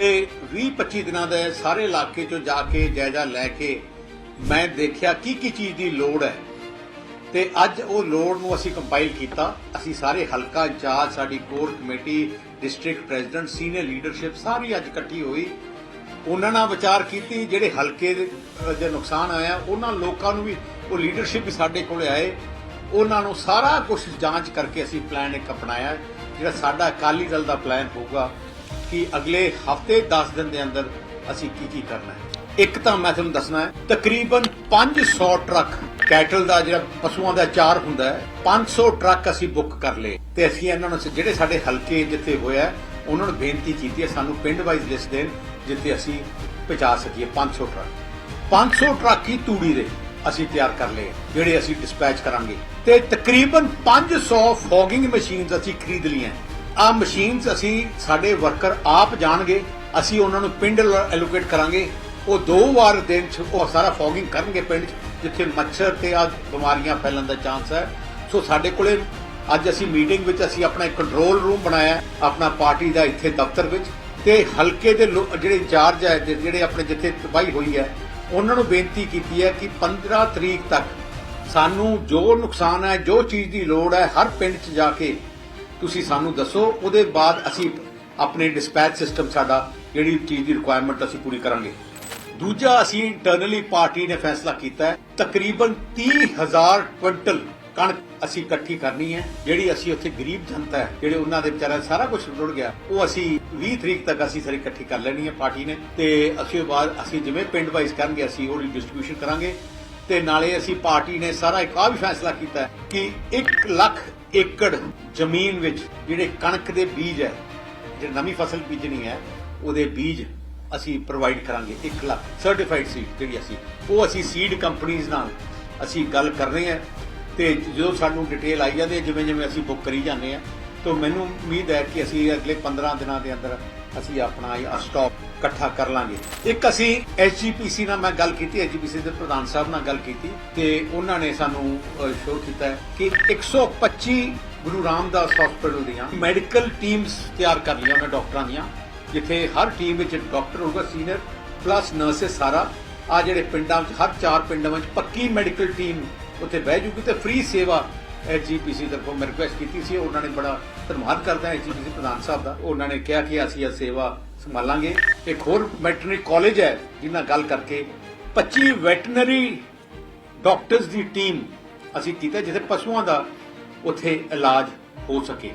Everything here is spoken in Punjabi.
ਇਹ 20-25 ਦਿਨਾਂ ਦੇ ਸਾਰੇ ਇਲਾਕੇ ਚੋਂ ਜਾ ਕੇ, ਜਾਇਜ਼ਾ ਲੈ ਕੇ ਮੈਂ ਦੇਖਿਆ ਕੀ ਕੀ ਚੀਜ਼ ਦੀ ਲੋੜ ਹੈ। ਤੇ ਅੱਜ ਉਹ ਲੋੜ ਨੂੰ ਅਸੀਂ ਕੰਪਾਈਲ ਕੀਤਾ। ਅਸੀਂ ਸਾਰੇ ਹਲਕਾ ਇੰਚਾਰਜ, ਸਾਡੀ core committee, district president, senior leadership ਸਾਰੀ ਅੱਜ ਇਕੱਠੀ ਹੋਈ। ਉਹਨਾਂ ਨਾਲ ਵਿਚਾਰ ਕੀਤੀ, ਜਿਹੜੇ ਹਲਕੇ ਦੇ ਨੁਕਸਾਨ ਆਇਆ, ਉਹਨਾਂ ਲੋਕਾਂ ਨੂੰ ਵੀ, ਉਹ ਲੀਡਰਸ਼ਿਪ ਵੀ ਸਾਡੇ ਕੋਲ ਆਏ। ਉਹਨਾਂ ਨੂੰ ਸਾਰਾ ਕੁਝ ਜਾਂਚ ਕਰਕੇ ਅਸੀਂ ਪਲਾਨ ਇੱਕ ਅਪਣਾਇਆ, ਜਿਹੜਾ ਸਾਡਾ ਅਕਾਲੀ ਦਲ ਦਾ ਪਲਾਨ ਹੋਊਗਾ। ਕਿ ਅਗਲੇ ਹਫ਼ਤੇ 10 ਦਿਨ ਦੇ ਅੰਦਰ ਅਸੀਂ ਕੀ ਕੀ ਕਰਨਾ ਹੈ। ਇੱਕ ਤਾਂ ਮੈਂ ਤੁਹਾਨੂੰ ਦੱਸਣਾ ਹੈ, ਤਕਰੀਬਨ 500 ਟਰੱਕ ਕੈਟਲ ਦਾ ਜਿਹੜਾ ਪਸ਼ੂਆਂ ਦਾ ਚਾਰ ਹੁੰਦਾ ਹੈ 500 ਟਰੱਕ ਅਸੀਂ ਬੁੱਕ ਕਰ ਲਏ। ਤੇ ਅਸੀਂ ਇਹਨਾਂ ਨੂੰ ਜਿਹੜੇ ਸਾਡੇ ਹਲਕੇ ਜਿੱਥੇ ਹੋਇਆ ਉਹਨਾਂ ਨੂੰ ਬੇਨਤੀ ਕੀਤੀ ਹੈ, ਸਾਨੂੰ ਪਿੰਡ ਵਾਈਜ਼ ਲਿਸਟ ਦੇਣ, ਜਿੱਥੇ ਅਸੀਂ ਪਹੁੰਚਾ ਸਕੀਏ 500 ਟਰੱਕ। 500 ਟਰੱਕ ਹੀ ਤੂੜੀ ਦੇ ਅਸੀਂ ਤਿਆਰ ਕਰ ਲਏ, ਜਿਹੜੇ ਅਸੀਂ ਡਿਸਪੈਚ ਕਰਾਂਗੇ। ਤੇ ਤਕਰੀਬਨ 500 ਫੋਗਿੰਗ ਮਸ਼ੀਨਸ ਅਸੀਂ ਖਰੀਦ ਲਈਆਂ। ਆ ਮਸ਼ੀਨਸ ਅਸੀਂ ਸਾਡੇ ਵਰਕਰ ਆਪ ਜਾਣਗੇ, ਅਸੀਂ ਉਹਨਾਂ ਨੂੰ ਪਿੰਡ ਐਲੋਕੇਟ ਕਰਾਂਗੇ। ਉਹ ਦੋ ਵਾਰ ਦਿਨ ਚ ਉਹ ਸਾਰਾ ਫੋਗਿੰਗ ਕਰਨਗੇ ਪਿੰਡ 'ਚ, ਜਿੱਥੇ ਮੱਛਰ ਤੇ ਆ ਬਿਮਾਰੀਆਂ ਫੈਲਣ ਦਾ ਚਾਂਸ ਹੈ। ਸੋ ਸਾਡੇ ਕੋਲੇ ਅੱਜ ਅਸੀਂ ਮੀਟਿੰਗ ਵਿੱਚ ਅਸੀਂ ਆਪਣਾ ਇੱਕ ਕੰਟਰੋਲ ਰੂਮ ਬਣਾਇਆ, ਆਪਣਾ ਪਾਰਟੀ ਦਾ ਇੱਥੇ ਦਫ਼ਤਰ ਵਿੱਚ, ਤੇ ਹਲਕੇ ਦੇ ਲੋ- ਜਿਹੜੇ ਇੰਚਾਰਜ ਹੈ ਜਿਹੜੇ ਆਪਣੇ ਜਿੱਥੇ ਤਬਾਹੀ ਹੋਈ ਹੈ, ਉਹਨਾਂ ਨੂੰ ਬੇਨਤੀ ਕੀਤੀ ਹੈ ਕਿ 15 ਤਰੀਕ ਤੱਕ ਸਾਨੂੰ ਜੋ ਨੁਕਸਾਨ ਹੈ, ਜੋ ਚੀਜ਼ ਦੀ ਲੋੜ ਹੈ, ਹਰ ਪਿੰਡ 'ਚ ਜਾ ਕੇ ਤੁਸੀਂ ਸਾਨੂੰ ਦੱਸੋ, ਉਹਦੇ ਬਾਅਦ ਅਸੀਂ ਆਪਣੇ ਡਿਸਪੈਚ ਸਿਸਟਮ ਸਾਡਾ ਜਿਹੜੀ ਚੀਜ਼ ਦੀ ਰਿਕੁਆਇਰਮੈਂਟ ਅਸੀਂ ਪੂਰੀ ਕਰਾਂਗੇ। ਦੂਜਾ ਅਸੀਂ ਇੰਟਰਨਲੀ ਪਾਰਟੀ ਨੇ ਫੈਸਲਾ ਕੀਤਾ ਹੈ, ਤਕਰੀਬਨ 30000 ਕੁਇੰਟਲ ਕਣਕ ਅਸੀਂ ਇਕੱਠੀ ਕਰਨੀ ਹੈ, ਜਿਹੜੀ ਅਸੀਂ ਉੱਥੇ ਗਰੀਬ ਜਨਤਾ ਹੈ, ਜਿਹੜੇ ਉਹਨਾਂ ਦੇ ਵਿਚਾਰਾ ਸਾਰਾ ਕੁਝ ਰੁੜ ਗਿਆ, ਉਹ ਅਸੀਂ 20 ਤਰੀਕ ਤੱਕ ਅਸੀਂ ਸਾਰੀ ਇਕੱਠੀ ਕਰ ਲੈਣੀ ਹੈ ਪਾਰਟੀ ਨੇ, ਤੇ ਅਸੀਂ ਉਹ ਬਾਅਦ ਅਸੀਂ ਜਿਵੇਂ ਪਿੰਡ ਵਾਈਜ਼ ਕਰਨਗੇ, ਅਸੀਂ ਉਹ ਡਿਸਟ੍ਰੀਬਿਊਸ਼ਨ ਕਰਾਂਗੇ। ਤੇ ਨਾਲੇ ਅਸੀਂ ਪਾਰਟੀ ਨੇ ਸਾਰਾ ਇੱਕ ਆ ਵੀ ਫੈਸਲਾ ਕੀਤਾ ਕਿ 1 ਲੱਖ ਏਕੜ ਜ਼ਮੀਨ ਵਿੱਚ ਜਿਹੜੇ ਕਣਕ ਦੇ ਬੀਜ ਹੈ, ਜਿਹੜੀ ਨਵੀਂ ਫਸਲ ਬੀਜਣੀ ਹੈ, ਉਹਦੇ ਬੀਜ ਅਸੀਂ ਪ੍ਰੋਵਾਈਡ ਕਰਾਂਗੇ 1 ਲੱਖ ਸਰਟੀਫਾਈਡ ਸੀਡ ਜਿਹੜੀ ਅਸੀਂ, ਉਹ ਅਸੀਂ ਸੀਡ ਕੰਪਨੀਆਂ ਨਾਲ ਅਸੀਂ ਗੱਲ ਕਰ ਰਹੇ ਹਾਂ ਤੇ ਜਦੋਂ ਸਾਨੂੰ ਡਿਟੇਲ ਆਈ ਜਾਂਦੀ ਹੈ ਜਿਵੇਂ ਜਿਵੇਂ ਅਸੀਂ ਬੁੱਕ ਕਰੀ ਜਾਂਦੇ ਆ ਤਾਂ ਮੈਨੂੰ ਉਮੀਦ ਹੈ ਕਿ ਅਸੀਂ ਅਗਲੇ 15 ਦਿਨਾਂ ਦੇ ਅੰਦਰ ਅਸੀਂ ਆਪਣਾ ਇਹ ਸਟਾਕ ਇਕੱਠਾ ਕਰ ਲਾਂਗੇ। ਇੱਕ ਅਸੀਂ ਐਸਜੀਪੀਸੀ ਨਾਲ ਮੈਂ ਗੱਲ ਕੀਤੀ ਐਸਜੀਪੀਸੀ ਦੇ ਪ੍ਰਧਾਨ ਸਾਹਿਬ ਨਾਲ ਗੱਲ ਕੀਤੀ ਤੇ ਉਹਨਾਂ ਨੇ ਸਾਨੂੰ ਸ਼ੋਅ ਕੀਤਾ ਹੈ ਕਿ 125 ਗੁਰੂ ਰਾਮਦਾਸ ਹਸਪੀਟਲ ਦੀਆਂ ਮੈਡੀਕਲ ਟੀਮਸ ਤਿਆਰ ਕਰ ਲਈਆਂ ਉਹਨਾਂ ਡਾਕਟਰਾਂ ਦੀਆਂ, ਜਿੱਥੇ ਹਰ ਟੀਮ ਵਿੱਚ ਡਾਕਟਰ ਹੋਊਗਾ ਸੀਨੀਅਰ ਪਲੱਸ ਨਰਸਿਸ ਸਾਰਾ। ਆ ਜਿਹੜੇ ਪਿੰਡਾਂ ਵਿੱਚ, ਹਰ ਚਾਰ ਪਿੰਡਾਂ ਵਿੱਚ ਪੱਕੀ ਮੈਡੀਕਲ ਟੀਮ ਉੱਥੇ ਬਹਿ ਜੂਗੀ ਤੇ ਫ੍ਰੀ ਸੇਵਾ ਐਸਜੀਪੀਸੀ ਤਰਫੋਂ ਮੈਂ ਰਿਕੁਐਸਟ ਕੀਤੀ ਸੀ, ਉਹਨਾਂ ਨੇ ਬੜਾ ਧੰਨਵਾਦ ਕਰਦਾ ਐਸਜੀਪੀਸੀ ਪ੍ਰਧਾਨ ਸਾਹਿਬ ਦਾ। ਉਹਨਾਂ ਨੇ ਕਿਹਾ ਕਿ ਅਸੀਂ ਇਹ ਸੇਵਾ ਸੰਭਾਲਾਂਗੇ। ਇੱਕ ਹੋਰ ਵੈਟਰਨਰੀ ਕਾਲਜ ਹੈ ਜਿੰਨਾ ਗੱਲ ਕਰਕੇ 25 ਵੈਟਰਨਰੀ ਡਾਕਟਰਸ ਦੀ ਟੀਮ ਅਸੀਂ ਕੀਤਾ, ਜਿੱਥੇ ਪਸ਼ੂਆਂ ਦਾ ਉੱਥੇ ਇਲਾਜ ਹੋ ਸਕੇ।